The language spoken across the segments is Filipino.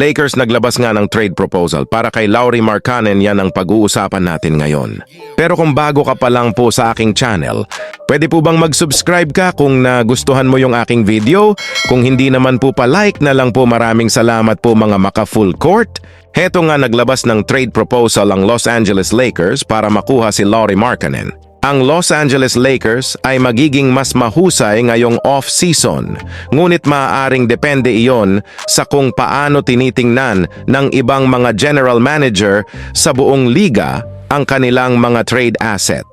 Lakers naglabas nga ng trade proposal para kay Lauri Markkanen yan ang pag-uusapan natin ngayon. Pero kung bago ka pa lang po sa aking channel, pwede po bang mag-subscribe ka kung nagustuhan mo yung aking video? Kung hindi naman po pa-like na lang po maraming salamat po mga maka-full court. Heto nga naglabas ng trade proposal ang Los Angeles Lakers para makuha si Lauri Markkanen. Ang Los Angeles Lakers ay magiging mas mahusay ngayong off-season, ngunit maaaring depende iyon sa kung paano tinitingnan ng ibang mga general manager sa buong liga ang kanilang mga trade asset.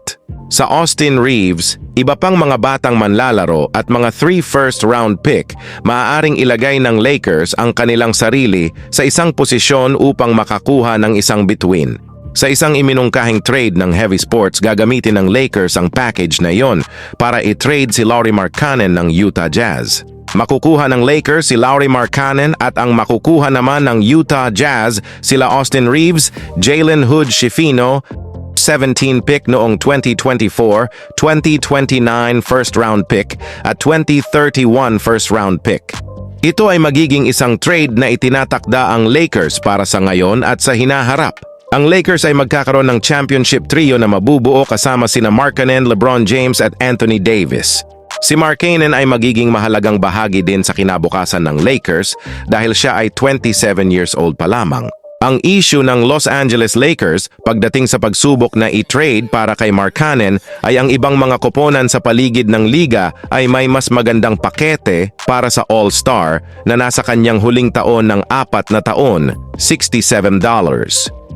Sa Austin Reeves, iba pang mga batang manlalaro at mga 3 first round pick, maaaring ilagay ng Lakers ang kanilang sarili sa isang posisyon upang makakuha ng isang bituin. Sa isang iminungkahing trade ng Heavy Sports, gagamitin ng Lakers ang package na iyon para i-trade si Lauri Markkanen ng Utah Jazz. Makukuha ng Lakers si Lauri Markkanen at ang makukuha naman ng Utah Jazz sila Austin Reeves, Jalen Hood Schifino, 17 pick noong 2024, 2029 first round pick at 2031 first round pick. Ito ay magiging isang trade na itinatakda ang Lakers para sa ngayon at sa hinaharap. Ang Lakers ay magkakaroon ng championship trio na mabubuo kasama sina Markkanen, LeBron James at Anthony Davis. Si Markkanen ay magiging mahalagang bahagi din sa kinabukasan ng Lakers dahil siya ay 27 years old pa lamang. Ang issue ng Los Angeles Lakers pagdating sa pagsubok na i-trade para kay Markkanen ay ang ibang mga koponan sa paligid ng liga ay may mas magandang pakete para sa All-Star na nasa kanyang huling taon ng apat na taon, $67.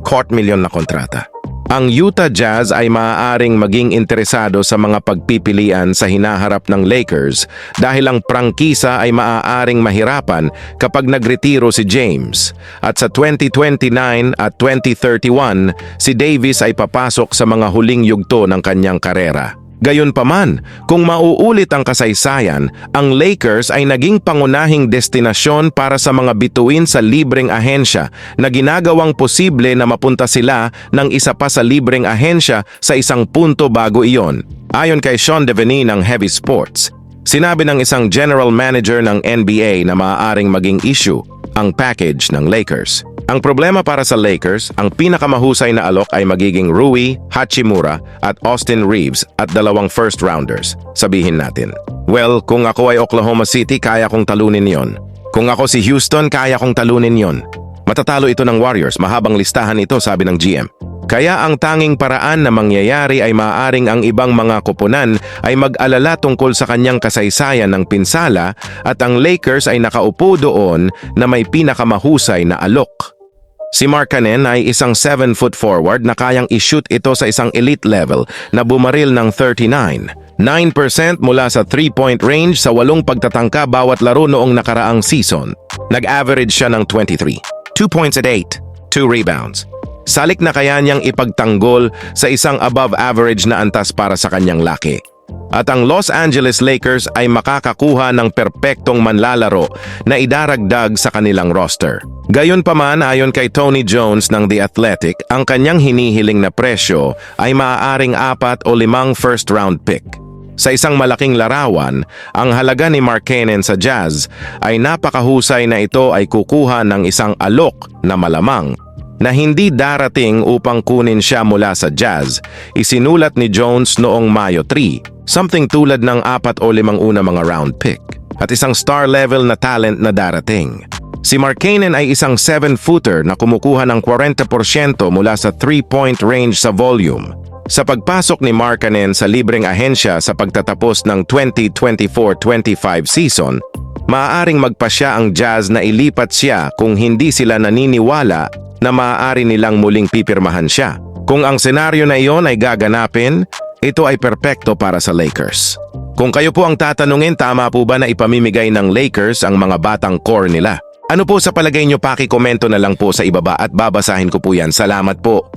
Court million na kontrata. Ang Utah Jazz ay maaaring maging interesado sa mga pagpipilian sa hinaharap ng Lakers dahil ang prangkisa ay maaaring mahirapan kapag nagretiro si James. At sa 2029 at 2031, si Davis ay papasok sa mga huling yugto ng kanyang karera. Gayunpaman, kung mauulit ang kasaysayan, ang Lakers ay naging pangunahing destinasyon para sa mga bituin sa libreng ahensya na ginagawang posible na mapunta sila ng isa pa sa libreng ahensya sa isang punto bago iyon. Ayon kay Sean Devaney ng Heavy Sports, sinabi ng isang general manager ng NBA na maaaring maging issue ang package ng Lakers. Ang problema para sa Lakers, ang pinakamahusay na alok ay magiging Rui, Hachimura at Austin Reeves at dalawang first rounders. Sabihin natin. Well, kung ako ay Oklahoma City, kaya kong talunin yon. Kung ako si Houston, kaya kong talunin yon. Matatalo ito ng Warriors, mahabang listahan ito sabi ng GM. Kaya ang tanging paraan na mangyayari ay maaaring ang ibang mga koponan ay mag-alala tungkol sa kanyang kasaysayan ng pinsala at ang Lakers ay nakaupo doon na may pinakamahusay na alok. Si Markkanen ay isang 7-foot forward na kayang i-shoot ito sa isang elite level na bumaril ng 39. 9% mula sa 3-point range sa walong pagtatangka bawat laro noong nakaraang season. Nag-average siya ng 23. 2 points at 8. 2 rebounds. Salik na kaya niyang ipagtanggol sa isang above average na antas para sa kanyang laki. At ang Los Angeles Lakers ay makakakuha ng perpektong manlalaro na idaragdag sa kanilang roster. Gayunpaman ayon kay Tony Jones ng The Athletic, ang kanyang hinihiling na presyo ay maaaring apat o limang first round pick. Sa isang malaking larawan, ang halaga ni Markkanen sa Jazz ay napakahusay na ito ay kukuha ng isang alok na malamang na hindi darating upang kunin siya mula sa Jazz, isinulat ni Jones noong Mayo 3, something tulad ng apat o limang una mga round pick, at isang star level na talent na darating. Si Markkanen ay isang 7-footer na kumukuha ng 40% mula sa 3-point range sa volume. Sa pagpasok ni Markkanen sa libreng ahensya sa pagtatapos ng 2024-25 season, maaaring magpasya ang Jazz na ilipat siya kung hindi sila naniniwala na maaari nilang muling pipirmahan siya. Kung ang senaryo na iyon ay gaganapin, ito ay perpekto para sa Lakers. Kung kayo po ang tatanungin, tama po ba na ipamimigay ng Lakers ang mga batang core nila? Ano po sa palagay nyo pakikomento na lang po sa ibaba at babasahin ko po yan. Salamat po.